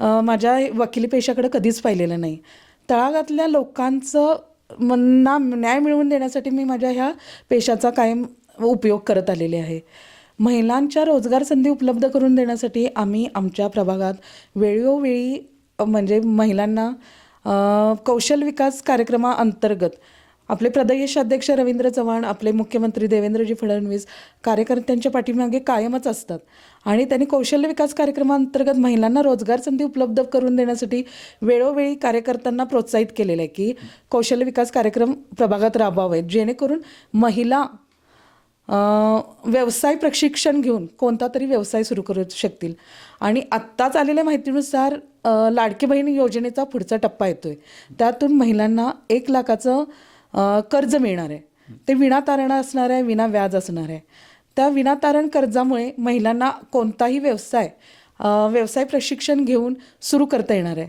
माझ्या वकिली पेशाकडे कधीच पाहिलेलं नाही. तळागातल्या लोकांचं मना न्याय मिळवून देण्यासाठी मी माझ्या ह्या पेशाचा कायम उपयोग करत आलेले आहे. महिलांच्या रोजगार संधी उपलब्ध करून देण्यासाठी आम्ही आमच्या प्रभागात वेळोवेळी म्हणजे महिलांना कौशल विकास कार्यक्रमाअंतर्गत आपले प्रदेश अध्यक्ष रवींद्र चव्हाण आपले मुख्यमंत्री देवेंद्रजी फडणवीस कार्यकर्त्यांच्या पाठीमागे कायमच असतात. आणि त्यांनी कौशल्य विकास कार्यक्रमाअंतर्गत महिलांना रोजगार संधी उपलब्ध करून देण्यासाठी वेळोवेळी कार्यकर्त्यांना प्रोत्साहित केलेलं आहे की कौशल्य विकास कार्यक्रम प्रभागात राबवावेत जेणेकरून महिला व्यवसाय प्रशिक्षण घेऊन कोणता तरी व्यवसाय सुरू करू शकतील. आणि आत्ताच आलेल्या माहितीनुसार लाडकी बहीण योजनेचा पुढचा टप्पा येतो आहे त्यातून महिलांना एक लाखाचं कर्ज मिळणार आहे. ते विनातारण असणार आहे विना व्याज असणार आहे. त्या विनातारण कर्जामुळे महिलांना कोणताही व्यवसाय व्यवसाय प्रशिक्षण घेऊन सुरू करता येणार आहे.